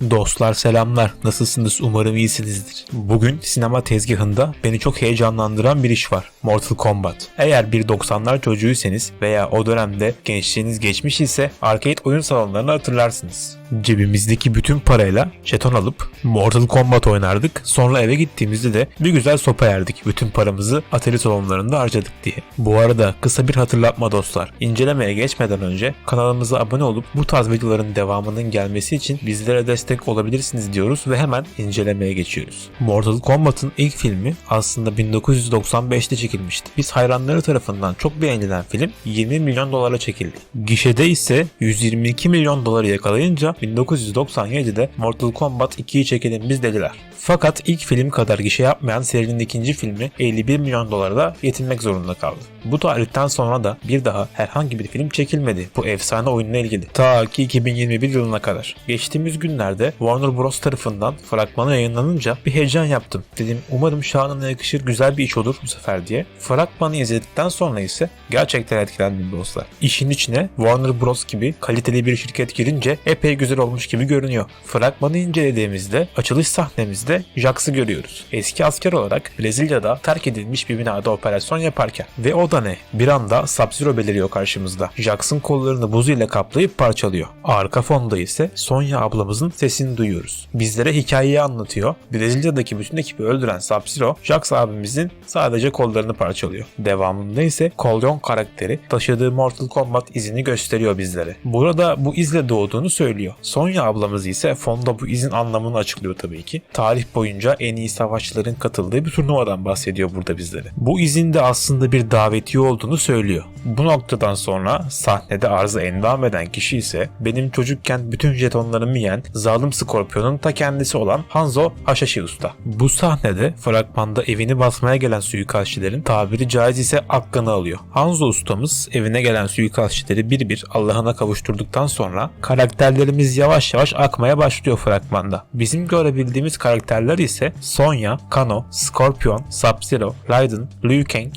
Dostlar selamlar. Nasılsınız? Umarım iyisinizdir. Bugün sinema tezgahında beni çok heyecanlandıran bir iş var. Mortal Kombat. Eğer bir 90'lar çocuğuysanız veya o dönemde gençliğiniz geçmiş ise arcade oyun salonlarını hatırlarsınız. Cebimizdeki bütün parayla jeton alıp Mortal Kombat oynardık. Sonra eve gittiğimizde de bir güzel sopa yerdik. Bütün paramızı atari salonlarında harcadık diye. Bu arada kısa bir hatırlatma dostlar. İncelemeye geçmeden önce kanalımıza abone olup bu tarz videoların devamının gelmesi için bizlere destek olabilirsiniz diyoruz ve hemen incelemeye geçiyoruz. Mortal Kombat'ın ilk filmi aslında 1995'te çekilmişti. Biz hayranları tarafından çok beğenilen film 20 milyon dolara çekildi. Gişede ise 122 milyon doları yakalayınca 1997'de Mortal Kombat 2'yi çekelim biz dediler. Fakat ilk film kadar gişe yapmayan serinin ikinci filmi 51 milyon dolara yetinmek zorunda kaldı. Bu tarihten sonra da bir daha herhangi bir film çekilmedi bu efsane oyunla ilgili. Ta ki 2021 yılına kadar. Geçtiğimiz günlerde Warner Bros tarafından fragmanı yayınlanınca bir heyecan yaptım. Dedim umarım şanına yakışır güzel bir iş olur bu sefer diye. Fragmanı izledikten sonra ise gerçekten etkilendim dostlar. İşin içine Warner Bros gibi kaliteli bir şirket girince epey güzel olmuş gibi görünüyor. Fragmanı incelediğimizde açılış sahnemizde Jax'ı görüyoruz. Eski asker olarak Brezilya'da terk edilmiş bir binada operasyon yaparken. Ve o da ne? Bir anda Sub-Zero beliriyor karşımızda. Jax'ın kollarını buz ile kaplayıp parçalıyor. Arka fonda ise Sonya ablamızın sesini duyuyoruz. Bizlere hikayeyi anlatıyor. Brezilya'daki bütün ekibi öldüren Sub-Zero, Jax abimizin sadece kollarını parçalıyor. Devamında ise Colyon karakteri taşıdığı Mortal Kombat izini gösteriyor bizlere. Burada bu izle doğduğunu söylüyor. Sonya ablamız ise fonda bu izin anlamını açıklıyor tabii ki. Tarih boyunca en iyi savaşçıların katıldığı bir turnuvadan bahsediyor burada bizlere. Bu izin de aslında bir davetiye olduğunu söylüyor. Bu noktadan sonra sahnede arzı endam eden kişi ise benim çocukken bütün jetonlarımı yiyen zalim Skorpion'un ta kendisi olan Hanzo Haşhaşi Usta. Bu sahnede fragmanda evini basmaya gelen suikastçilerin tabiri caiz ise hakkını alıyor. Hanzo ustamız evine gelen suikastçileri bir bir Allah'ına kavuşturduktan sonra karakterlerimiz yavaş yavaş akmaya başlıyor fragmanda. Bizim görebildiğimiz karakterler ise Sonya, Kano, Scorpion, Sub-Zero, Raiden, Liu Kang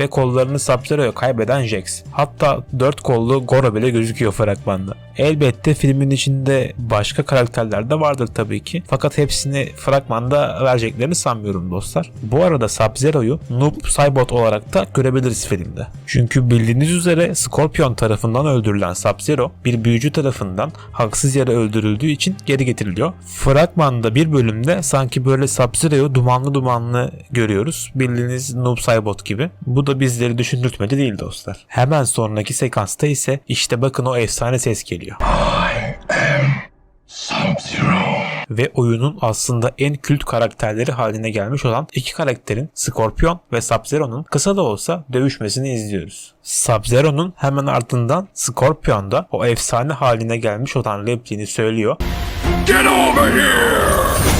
ve kollarını Sub-Zero'ya kaybeden Jax. Hatta dört kollu Goro bile gözüküyor fragmanda. Elbette filmin içinde başka karakterler de vardır tabii ki. Fakat hepsini fragmanda vereceklerini sanmıyorum dostlar. Bu arada Sub-Zero'yu Noob Saibot olarak da görebiliriz filmde. Çünkü bildiğiniz üzere Scorpion tarafından öldürülen Sub-Zero bir büyücü tarafından haksız yere öldürüldüğü için geri getiriliyor. Fragmanda bir bölümde sanki böyle Sub-Zero'yu dumanlı dumanlı görüyoruz. Bildiğiniz Noob Saibot gibi. Bu da bizleri düşündürtmedi değil dostlar. Hemen sonraki sekansta ise işte bakın o efsane ses geliyor. Sub-Zero. ve oyunun aslında en kült karakterleri haline gelmiş olan iki karakterin Scorpion ve Sub-Zero'nun kısa da olsa dövüşmesini izliyoruz. Sub-Zero'nun hemen ardından Scorpion da o efsane haline gelmiş olan repliğini söylüyor Get over here!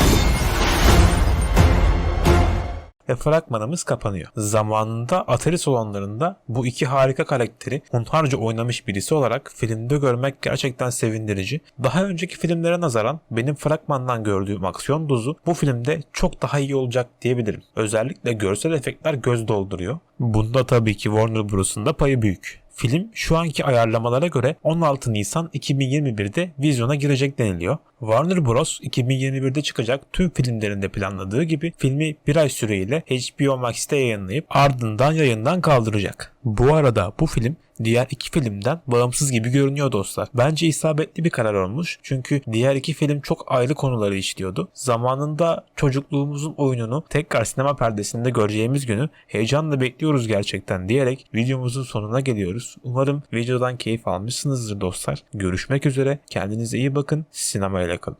Ve fragmanımız kapanıyor. Zamanında Atari salonlarında bu iki harika karakteri hunharca oynamış birisi olarak filmde görmek gerçekten sevindirici. Daha önceki filmlere nazaran benim fragmandan gördüğüm aksiyon dozu bu filmde çok daha iyi olacak diyebilirim. Özellikle görsel efektler göz dolduruyor. Bunda tabii ki Warner Bros'un da payı büyük. Film şu anki ayarlamalara göre 16 Nisan 2021'de vizyona girecek deniliyor. Warner Bros. 2021'de çıkacak tüm filmlerinde planladığı gibi filmi bir ay süreyle HBO Max'te yayınlayıp ardından yayından kaldıracak. Bu arada bu film diğer iki filmden bağımsız gibi görünüyor dostlar. Bence isabetli bir karar olmuş. Çünkü diğer iki film çok ayrı konuları işliyordu. Zamanında çocukluğumuzun oyununu tekrar sinema perdesinde göreceğimiz günü heyecanla bekliyoruz gerçekten diyerek videomuzun sonuna geliyoruz. Umarım videodan keyif almışsınızdır dostlar. Görüşmek üzere. Kendinize iyi bakın. Sinemayla kalın.